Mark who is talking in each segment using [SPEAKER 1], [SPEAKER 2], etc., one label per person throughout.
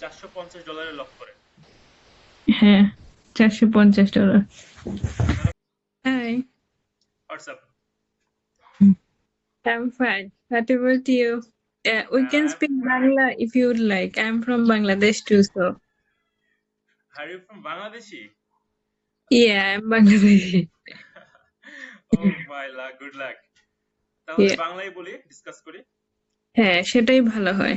[SPEAKER 1] চারশো পঞ্চাশ ডলারে লক করেন
[SPEAKER 2] হ্যাঁ চারশো পঞ্চাশ dollar hi
[SPEAKER 1] WhatsApp
[SPEAKER 2] I'm fine. What about you? Uh, we can
[SPEAKER 1] Uh,
[SPEAKER 2] speak Bangla if you would like. I'm from Bangladesh too, so
[SPEAKER 1] are you from Bangladeshi
[SPEAKER 2] yeah, I'm Bangladeshi.
[SPEAKER 1] Oh my luck good luck তাহলে
[SPEAKER 2] Yeah.
[SPEAKER 1] বাংলায় বলি discuss করি
[SPEAKER 2] হ্যাঁ সেটাই ভালো হয়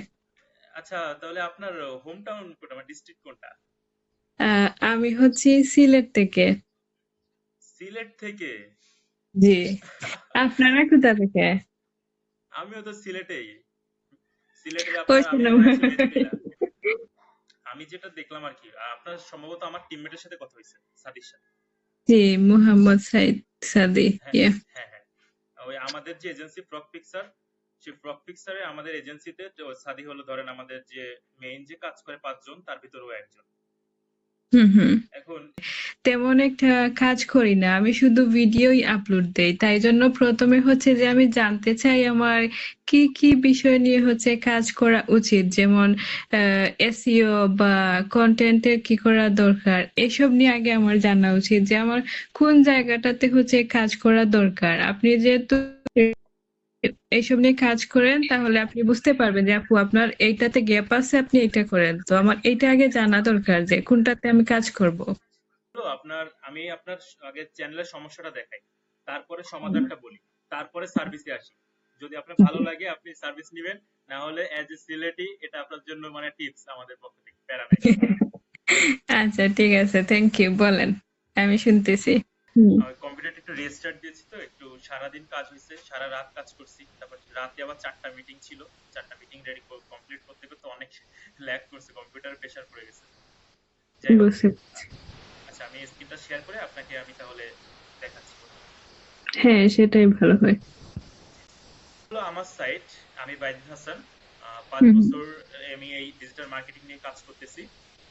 [SPEAKER 1] আচ্ছা তাহলে আপনার হোম টাউন কোনটা মানে ডিস্ট্রিক্ট কোনটা?
[SPEAKER 2] আমি হচ্ছি সিলেট থেকে।
[SPEAKER 1] সিলেট থেকে?
[SPEAKER 2] জি। আপনারা কোথা থেকে?
[SPEAKER 1] আমিও তো সিলেটেই। আমি যেটা দেখলাম আর কি আপনার সম্ভবত আমার টিমমেটের সাথে কথা হয়েছে সাদির সাথে।
[SPEAKER 2] জি মোহাম্মদ সাইদ সাদি
[SPEAKER 1] হ্যাঁ হ্যাঁ হ্যাঁ। ওই আমাদের যে এজেন্সি ফ্রক পিকচার সেই ফ্রক পিকচারে আমাদের এজেন্সিতে সাদি হলো ধরেন আমাদের যে মেইন যে কাজ করে পাঁচজন তার ভিতরেও একজন। এখন
[SPEAKER 2] তেমন একটা কাজ করি না আমি শুধু ভিডিওই আপলোড দেই। তাই জন্য প্রথমে হচ্ছে যে আমি জানতে চাই আমার কি কি বিষয় নিয়ে হচ্ছে কাজ করা উচিত? যেমন এসইও বা কন্টেন্টের কি করা দরকার? এসব নিয়ে আগে আমার জানা উচিত যে আমার কোন জায়গাটাতে হচ্ছে কাজ করা দরকার। আপনি যেহেতু এইসব নিয়ে কাজ করেন তাহলে আপনি বুঝতে পারবেন যে আপু আপনার এইটাতে গ্যাপ আছে আপনি এটা করেন। তো আমার এইটা আগে জানা দরকার যে কোনটাতে আমি কাজ করব।
[SPEAKER 1] তো আপনার আমি আপনার আগে চ্যানেলের সমস্যাটা দেখাই তারপরে সমাধানটা বলি তারপরে সার্ভিসে আসি। যদি আপনার ভালো লাগে আপনি সার্ভিস নেবেন না হলে অ্যাজ এ সিলেটি এটা আপনার জন্য মানে টিপস আমাদের পক্ষ থেকে প্যারা
[SPEAKER 2] আচ্ছা ঠিক আছে থ্যাংক ইউ বলেন আমি শুনতেছি।
[SPEAKER 1] কম্পিউটারটা একটু রেস্টার্ট দিয়েছি তো একটু সারাদিন কাজ হয়েছে সারা রাত কাজ করছি। তারপর রাতে আবার চারটা মিটিং ছিল চারটা মিটিং রেডি কমপ্লিট করতে করতে অনেক ল্যাগ করছে কম্পিউটার প্রেসার পড়ে গেছে। আচ্ছা আমি স্ক্রিনটা শেয়ার করে আপনাকে আমি তাহলে দেখাচ্ছি।
[SPEAKER 2] হ্যাঁ সেটাই ভালো হয়।
[SPEAKER 1] হলো আমার সাইট আমি বাইদুল হাসান। পাঁচ বছর আমি এই ডিজিটাল মার্কেটিং নিয়ে কাজ করতেছি।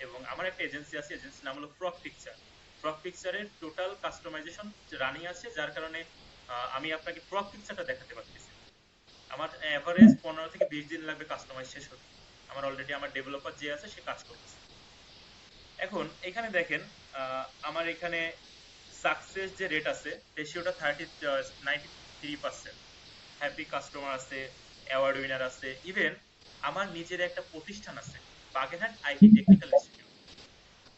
[SPEAKER 1] এবং আমার একটা এজেন্সি আছে এজেন্সির নাম হলো ফ্রক পিকচার পিকচারের টোটাল কাস্টমাইজেশন রানিং আছে, যার কারণে আমি আপনাকে পিকচারটা দেখাতে পারতেছি। আমার পনেরো থেকে বিশ দিন লাগবে কাস্টমাইজ শেষ হতে। আমার অলরেডি আমার ডেভেলপার যে আছে, সে কাজ করতেছে। এখন, এখানে দেখেন আমার এখানে সাকসেস যে রেট আছে রেশিওটা thirty ninety three percent happy customer আছে অ্যাওয়ার্ড উইনার আছে। ইভেন আমার নিজের একটা প্রতিষ্ঠান আছে, বাগেরহাট আইটি টেকনিক্যাল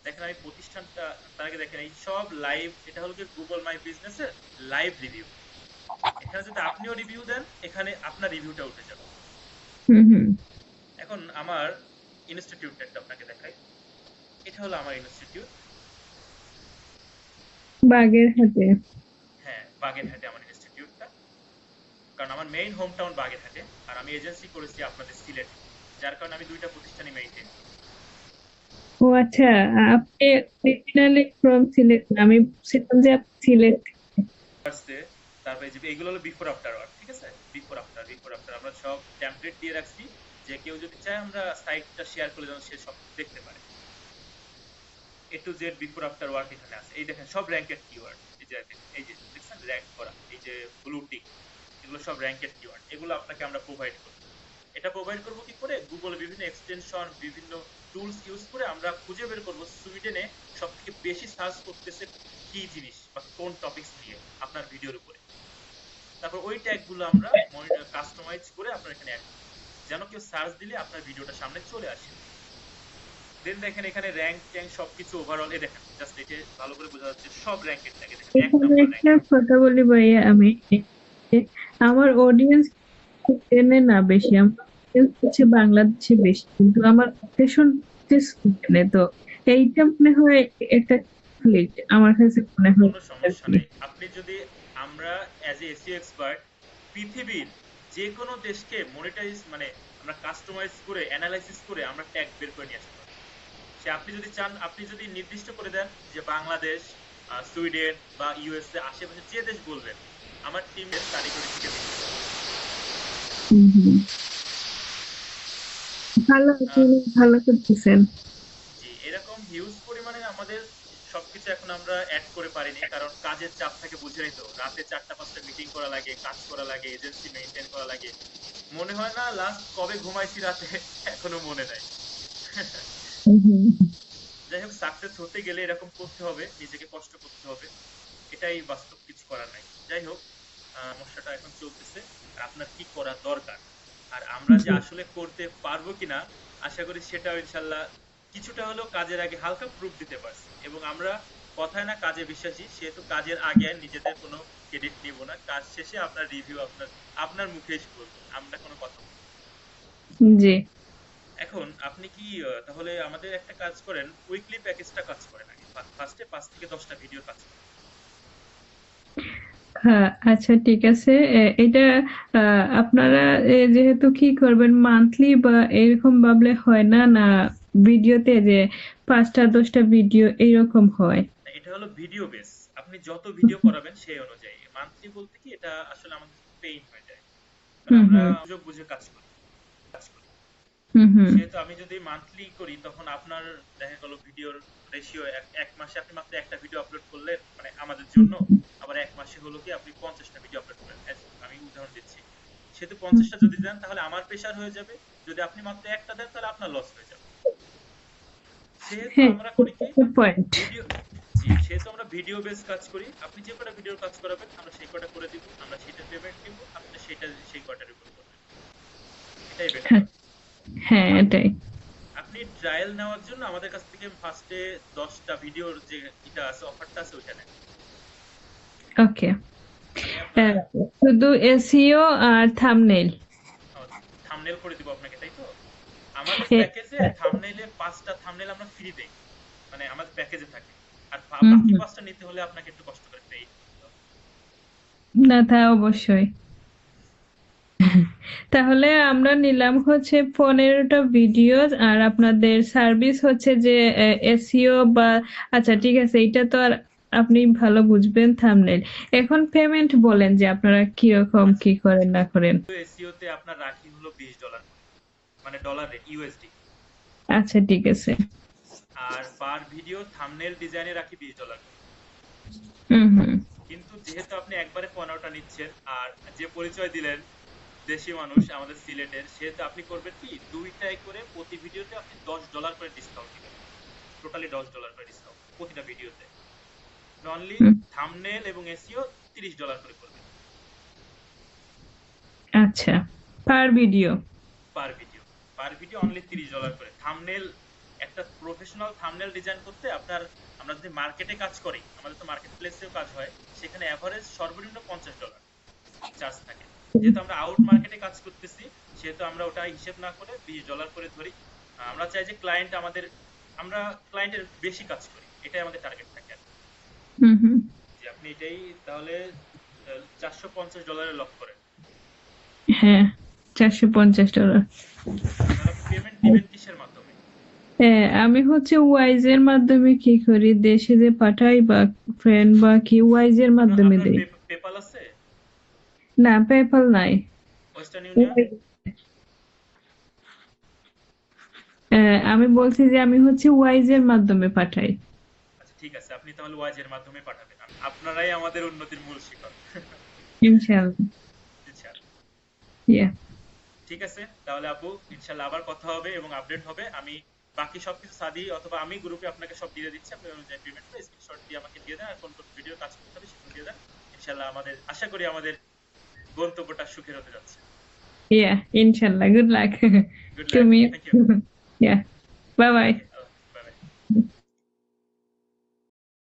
[SPEAKER 1] দেখেন আমি প্রতিষ্ঠানটা তার আগে দেখেন এই সব লাইভ এটা হলো কি গুগল মাই বিজনেসের লাইভ রিভিউ এখানে যদি আপনিও রিভিউ দেন এখানে আপনার রিভিউটা উঠে যাবে। এখন আমার ইনস্টিটিউটটা একটু আপনাকে দেখাই। এটা হলো আমার ইনস্টিটিউট
[SPEAKER 2] বাগের হাতে
[SPEAKER 1] হ্যাঁ বাগেরহাটে আমার ইনস্টিটিউটটা কারণ আমার মেইন হোম টাউন বাগেরহাটে আর আমি এজেন্সি করেছি আপনাদের সিলেটে। যার কারণে আমি দুইটা প্রতিষ্ঠানই মেইনটেইন
[SPEAKER 2] ও আচ্ছা আপনি অরিজিনালি ফ্রম সিলেট না? আমি যে আপনি সিলেট।
[SPEAKER 1] তারপরে যে, এগুলো হলো বিফোর আফটার ঠিক আছে? বিফোর আফটার বিফোর আফটার আমরা সব টেমপ্লেট দিয়ে রাখছি। যে কেউ যদি চায়, আমরা সাইটটা শেয়ার করে যেন সে সব দেখতে পারে। A to Z before after work এখানে আছে। এই দেখেন, সব র্যাঙ্কেড কিওয়ার্ড এই যে এই যে, দেখছেন? র্যাঙ্ক করা, এই যে ব্লু টিক এগুলো সব র্যাঙ্কেড কিওয়ার্ড এগুলো আপনাকে আমরা প্রোভাইড করব এটা প্রোভাইড করব কি করে? গুগলে বিভিন্ন এক্সটেনশন বিভিন্ন টুলস ইউজ করে আমরা খুঁজে বের করব সুইডেনে সবথেকে বেশি সার্চ করতেছে কি জিনিস বা কোন টপিকস নিয়ে আপনার ভিডিওর উপরে। তারপর ওই ট্যাগগুলো আমরা কাস্টমাইজ করে আপনার এখানে যেন কেউ সার্চ দিলে আপনার ভিডিওটা সামনে চলে আসে। দেন দেখেন এখানে র্যাঙ্ক ট্যাঙ্ক সবকিছু ওভারঅল এ দেখেন। জাস্ট এতে ভালো করে বোঝা যাচ্ছে সব র্যাঙ্কের ট্যাগে দেখেন।
[SPEAKER 2] একটা কথা বলি ভাইয়া আমি। আমার অডিয়েন্স চেনে না বেশি, আমার হচ্ছে বাংলাদেশে বেশি, কিন্তু আমার তো এইটা মনে হয় একটা আমার কাছে মনে হয়
[SPEAKER 1] আপনি যদি আমরা অ্যাজ এ এক্সপার্ট পৃথিবীর যে কোনো দেশকে মনিটাইজ মানে আমরা কাস্টমাইজ করে অ্যানালাইসিস করে আমরা ট্যাগ বের করে নিয়ে আসতে পারি। সে আপনি যদি চান, আপনি যদি নির্দিষ্ট করে দেন যে বাংলাদেশ সুইডেন বা ইউএসএ আশেপাশে যে দেশ বলবেন, আমার টিমের স্টাডি করে শিখে দিচ্ছে
[SPEAKER 2] হুম হুম। ভালো ভালো করতেছেন।
[SPEAKER 1] এরকম হিউজ পরিমাণে আমাদের সবকিছু এখন আমরা অ্যাড করে পারিনি কারণ কাজের চাপ থাকে বুঝেই তো। রাতে চারটা পাঁচটা মিটিং করা লাগে কাজ করা লাগে এজেন্সি মেনটেন করা লাগে। মনে হয় না লাস্ট কবে ঘুমাইছি রাতে এখনও মনে নাই। যাই হোক সাকসেস হতে গেলে এরকম করতে হবে নিজেকে কষ্ট করতে হবে। এটাই বাস্তব কিছু করার নাই। যাই হোক সমস্যাটা এখন চলতেছে। আর আপনার কি করা দরকার? আর আমরা যে আসলে করতে পারব কিনা আশা করি সেটাও ইনশাল্লাহ কিছুটা হলেও কাজের আগে হালকা প্রুফ দিতে পারছি। এবং আমরা কথায় না কাজে বিশ্বাসী সেহেতু কাজের আগে আর নিজেদের কোনো ক্রেডিট নিব না। কাজ শেষে আপনার রিভিউ আপনার আপনার মুখে এসে বলব আমরা কোনো কথা।
[SPEAKER 2] জি।
[SPEAKER 1] এখন আপনি কি তাহলে আমাদের একটা কাজ করেন উইকলি প্যাকেজটা কাজ করেন আগে। ফার্স্টে পাঁচ থেকে দশটা ভিডিও কাজ করেন।
[SPEAKER 2] হ্যাঁ আচ্ছা ঠিক আছে। এটা আপনারা যেহেতু কি করবেন মান্থলি বা এরকম ভাবলে হয় না না ভিডিওতে যে পাঁচটা দশটা ভিডিও এইরকম হয়?
[SPEAKER 1] এটা হলো ভিডিও বেস আপনি যত ভিডিও করাবেন সেই অনুযায়ী। মান্থলি বলতে কি এটা আসলে আমাদের পেইন হয়ে যায়। আমরা সুযোগ বুঝে কাজ করি। সেহেতু আমি যদি মান্থলি করি তখন আপনার দেখা গেল ভিডিওর রেশিও এক মাসে আপনি মাত্র একটা ভিডিও আপলোড করলেন মানে আমাদের জন্য। আবার এক মাসে হলো কি আপনি পঞ্চাশটা ভিডিও আপলোড করেন As- আমি উদাহরণ দিচ্ছি। সেহেতু পঞ্চাশটা যদি দেন তাহলে আমার প্রেশার হয়ে যাবে। যদি আপনি মাত্র একটা দেন তাহলে আপনার লস হয়ে যাবে। সেহেতু
[SPEAKER 2] হ্যাঁ
[SPEAKER 1] আমরা করি কি ভিডিও সেহেতু আমরা ভিডিও বেস কাজ করি। আপনি যে কটা ভিডিওর কাজ করাবেন আমরা সেই কটা করে দিব। আমরা সেটা পেমেন্ট দিব আপনি সেটা সেই কটার উপর করবেন। এটাই বেটার
[SPEAKER 2] হ্যাঁ এটাই।
[SPEAKER 1] আপনি ট্রায়াল নেওয়ার জন্য আমাদের কাছ থেকে ফার্স্টে দশটা ভিডিওর যে এটা আছে অফারটা আছে ওইটা নেন।
[SPEAKER 2] ওকে শুধু এসইও আর থাম্বনেইল
[SPEAKER 1] থামনেল করে দিব আপনাকে তাই তো? আমাদের। প্যাকেজে থামনেইলে পাঁচটা থামনেল আমরা ফ্রি দেই। মানে আমাদের প্যাকেজে থাকে। আর বাকি পাঁচটা নিতে হলে আপনাকে একটু কষ্ট করে পেয়ে
[SPEAKER 2] না তা অবশ্যই। তাহলে আমরা নিলাম হচ্ছে পনেরোটা ভিডিও আর আপনাদের সার্ভিস হচ্ছে যে এসিও বা আচ্ছা ঠিক আছে এটা তো আর আপনি ভালো বুঝবেন থাম্বনেল এখন পেমেন্ট বলেন যে আপনারা কীরকম কি করেন না করেন।
[SPEAKER 1] এসইও তে আপনার রাখি হলো বিশ ডলার মানে ডলার রেট ইউএসডি
[SPEAKER 2] আচ্ছা ঠিক আছে।
[SPEAKER 1] আর পার ভিডিও থামনেল ডিজাইনে রাখি বিশ ডলার
[SPEAKER 2] হুম হুম।
[SPEAKER 1] কিন্তু যেহেতু আপনি একবারে পনেরোটা নিচ্ছেন আর যে পরিচয় দিলেন দেশি মানুষ আমাদের সিলেটের সেহেতু আপনি করবেন কি দুইটাই করে প্রতি ভিডিওতে আপনি দশ ডলার করে ডিসকাউন্ট দিবেন। টোটালি দশ ডলার করে ডিসকাউন্ট প্রতিটা ভিডিওতে। Only
[SPEAKER 2] hmm.
[SPEAKER 1] থামনেল এবং এসিও তিরিশ ডলার করে করবেন।
[SPEAKER 2] আচ্ছা per video
[SPEAKER 1] per video per video only তিরিশ ডলার করে। থামনেল একটা প্রফেশনাল থামনেল ডিজাইন করতে আপনার আমরা যদি মার্কেটে কাজ করি আমাদের তো মার্কেট প্লেসেও কাজ হয় সেখানে অ্যাভারেজ সর্বনিম্ন পঞ্চাশ ডলার চার্জ থাকে। যেহেতু আমরা আউট মার্কেটে কাজ করতেছি সেহেতু আমরা ওটা হিসেব না করে বিশ ডলার করে ধরি। আমরা চাই যে ক্লায়েন্ট আমাদের আমরা ক্লায়েন্টের বেশি কাজ করি এটাই আমাদের টার্গেট থাকে আর যে আপনি এটাই তাহলে চারশো পঞ্চাশ ডলারে লক করেন।
[SPEAKER 2] হ্যাঁ চারশো পঞ্চাশ ডলার
[SPEAKER 1] পেমেন্ট দিবেন কিসের মাধ্যমে?
[SPEAKER 2] হ্যাঁ আমি হচ্ছে ওয়াইজ এর মাধ্যমে কি করি? দেশে যে পাঠাই বা ফ্রেন্ড বা কি ওয়াইজ এর মাধ্যমে দেই।
[SPEAKER 1] পেপাল আছে?
[SPEAKER 2] না পেপাল নাই।
[SPEAKER 1] ওয়েস্টার্ন ইউনিয়ন
[SPEAKER 2] আমি বলছি যে আমি হচ্ছে ওয়াইজ এর মাধ্যমে পাঠাই।
[SPEAKER 1] আচ্ছা ঠিক আছে আপনি তাহলে ওয়াজের মাধ্যমে পাঠাবেন। আপনারাই আমাদের উন্নতির মূল শিকড়।
[SPEAKER 2] ইনশাআল্লাহ।
[SPEAKER 1] ইনশাআল্লাহ।
[SPEAKER 2] ইয়া
[SPEAKER 1] ঠিক আছে তাহলে আপু ইনশাআল্লাহ আবার কথা হবে এবং আপডেট হবে। আমি বাকি সবকিছু সাদি অথবা আমি গ্রুপে আপনাকে সব দিয়ে দিচ্ছি। আপনি অনুযায়ী পেমেন্ট করে স্ক্রিনশট দিয়ে আমাকে দিয়ে দেন আর কোন কোন ভিডিও কাজ করতে হবে সেগুলো দিয়ে দেন। ইনশাআল্লাহ আমাদের আশা করি আমাদের গন্তব্যটা সুখের হতে যাচ্ছে
[SPEAKER 2] ইয়া ইনশাআল্লাহ গুড লাক
[SPEAKER 1] গুড
[SPEAKER 2] তুমি
[SPEAKER 1] luck thank you
[SPEAKER 2] yeah bye bye
[SPEAKER 1] bye bye